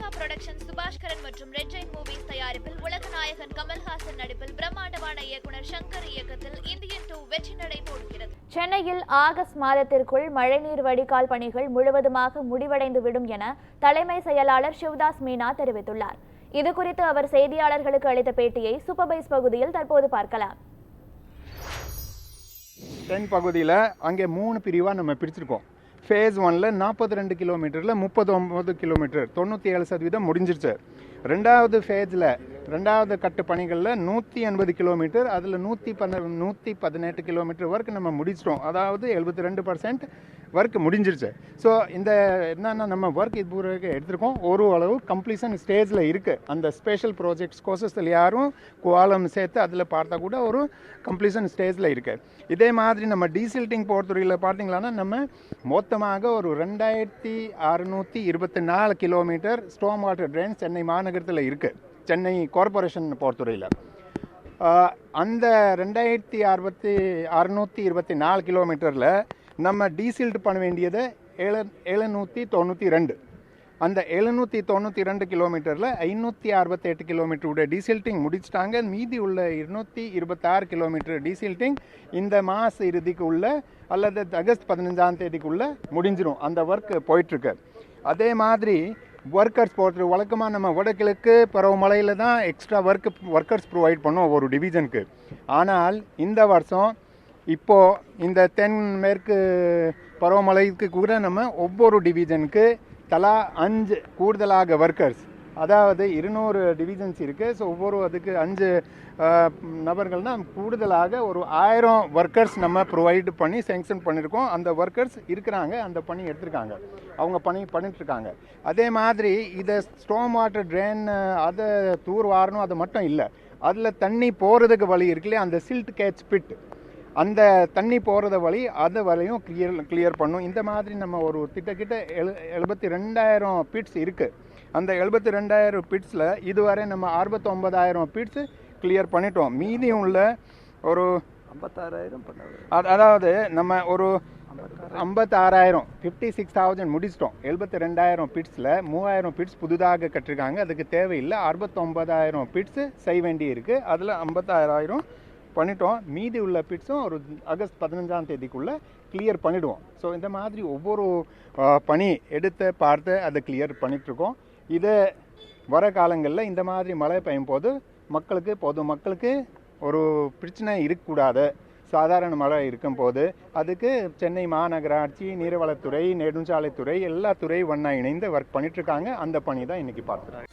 Lyca production Subaskaran மற்றும் red Jain movies தயாரிப்பில் உலகநாயகன் கமல்ஹாசன் நடிப்பில் பிரம்மாண்டமான இயக்குனர் சங்கர் இயக்கத்தில் இந்தியன் டூ வெற்றி நடை போடுகிறது. சென்னையில் ஆகஸ்ட் மாதத்திற்குள் மழைநீர் வடிகால் பணிகள் முழுவதுமாக முடிவடைந்துவிடும் என தலைமை செயலாளர் சிவதாஸ் மீனா தெரிவித்துள்ளார். இது குறித்து அவர் செய்தியாளர்களுக்கு அளித்த பேட்டியை சூப்பர்பைஸ் பகுதியில் தற்போது பார்க்கலாம். தென் பகுதியில் அங்கே மூணு பிரிவாக நம்ம பிரிச்சிருக்கோம். ஃபேஸ் ஒனில் நாற்பத்தி ரெண்டு கிலோமீட்டரில் முப்பது ஒம்பது கிலோமீட்டர் தொண்ணூற்றி ஏழு சதவீதம் முடிஞ்சிருச்சு. ரெண்டாவது ஃபேஸில் ரெண்டாவது கட்டு பணிகளில் நூற்றி எண்பது கிலோமீட்டர் அதில் நூற்றி பன்னெண்டு நூற்றி பதினெட்டு கிலோமீட்டர் ஒர்க் நம்ம முடிச்சிட்டோம். அதாவது எழுபத்தி ரெண்டு பர்சன்ட் ஒர்க் முடிஞ்சிருச்சு. ஸோ இந்த என்னென்னா நம்ம ஒர்க் இது பூரா எடுத்திருக்கோம். ஒரு அளவு கம்ப்ளீஷன் ஸ்டேஜில் இருக்குது அந்த ஸ்பெஷல் ப்ராஜெக்ட்ஸ் கோர்சஸில் யாரும் கோலம் சேர்த்து அதில் பார்த்தா கூட ஒரு கம்ப்ளீஷன் ஸ்டேஜில் இருக்குது இதே மாதிரி நம்ம டீசில்ட்டிங் பொறுத்தவரையில் பார்த்தீங்களான்னா நம்ம மொத்தமாக ஒரு ரெண்டாயிரத்தி அறுநூற்றி இருபத்தி நாலு kilometre storm water drain Chennai மாநகரத்தில் இருக்குது சென்னை கார்பரேஷன் பொறுத்தவரையில் அந்த ரெண்டாயிரத்தி அறுபத்தி அறுநூற்றி இருபத்தி நாலு கிலோமீட்டரில் நம்ம டீசில்ட் பண்ண வேண்டியது ஏழு எழுநூற்றி தொண்ணூற்றி ரெண்டு. அந்த எழுநூற்றி தொண்ணூற்றி ரெண்டு கிலோமீட்டரில் ஐநூற்றி அறுபத்தெட்டு கிலோமீட்டருடைய டீசில்ட்டிங் முடிச்சிட்டாங்க. மீதி உள்ள இருநூற்றி இருபத்தாறு கிலோமீட்டர் டீசில்ட்டிங் இந்த மாத இறுதிக்கு உள்ளே அல்லது ஆகஸ்ட் பதினஞ்சாம் தேதிக்குள்ளே முடிஞ்சிடும் அந்த ஒர்க் போயிட்டுருக்கு அதே மாதிரி ஒர்க்கர்ஸ் போட்டு வழக்கமாக நம்ம வடகிழக்கு பருவமழையில் தான் எக்ஸ்ட்ரா ஒர்க் ஒர்க்கர்ஸ் ப்ரொவைட் பண்ணோம் ஒரு டிவிஷனுக்கு ஆனால் இந்த வருஷம் இப்போது இந்த தென் மேற்கு பருவமழைக்கு கூட நம்ம ஒவ்வொரு டிவிஷனுக்கு தலா அஞ்சு கூடுதலாக ஒர்க்கர்ஸ் அதாவது இருநூறு டிவிஷன்ஸ் இருக்குது ஸோ ஒவ்வொரு அதுக்கு அஞ்சு அஹ், நபர்கள்னா கூடுதலாக ஒரு ஆயிரம் ஒர்க்கர்ஸ் நம்ம ப்ரொவைட் பண்ணி சேங்ஷன் பண்ணியிருக்கோம் அந்த ஒர்க்கர்ஸ் இருக்கிறாங்க அந்த பணி எடுத்திருக்காங்க. அவங்க பணி பண்ணிட்டுருக்காங்க. அதே மாதிரி இதை ஸ்டோம் வாட்டர் ட்ரெயின் அதை தூர் வாரணும் அது மட்டும் இல்லை. அதில் தண்ணி போகிறதுக்கு வழி இருக்குல்லையா அந்த சில்ட் கேட்ச் பிட் அந்த தண்ணி போகிறத வழி அதை வழியும் கிளியர் கிளியர் பண்ணும். இந்த மாதிரி நம்ம ஒரு திட்டக்கிட்ட எழு எழுபத்தி ரெண்டாயிரம் பிட்ஸ் இருக்குது அந்த எழுபத்தி ரெண்டாயிரம் பிட்ஸில் இதுவரை நம்ம அறுபத்தொம்பதாயிரம் பிட்ஸ் கிளியர் பண்ணிட்டோம். மீதி உள்ள ஒரு ஐம்பத்தாறாயிரம் அதாவது நம்ம ஒரு ஐம்பத்தாறாயிரம் ஃபிஃப்டி சிக்ஸ் தௌசண்ட் முடிச்சிட்டோம். எழுபத்தி ரெண்டாயிரம் பிட்ஸில் மூவாயிரம் பிட்ஸ் புதுதாக கட்டிருக்காங்க. அதுக்கு தேவையில்லை. அறுபத்தொம்பதாயிரம் பிட்ஸு செய்ய வேண்டி இருக்குது அதில் ஐம்பத்தாறாயிரம் பண்ணிட்டோம். மீதி உள்ள பிட்ஸும் ஒரு ஆகஸ்ட் பதினஞ்சாம் தேதிக்குள்ளே கிளியர் பண்ணிடுவோம். ஸோ இந்த மாதிரி ஒவ்வொரு பணி எடுத்து பார்த்து அதை கிளியர் பண்ணிகிட்ருக்கோம் இதை வர காலங்களில் இந்த மாதிரி மழை பெய்யும் போது மக்களுக்கு பொது மக்களுக்கு ஒரு பிரச்சனை இருக்கக்கூடாது. சாதாரண மழை இருக்கும் போது அதுக்கு சென்னை மாநகராட்சி நீர்வளத்துறை நெடுஞ்சாலைத்துறை எல்லா துறை ஒன்றா இணைந்து ஒர்க் பண்ணிட்டுருக்காங்க. அந்த பணி தான் இன்றைக்கி பார்க்குறாங்க.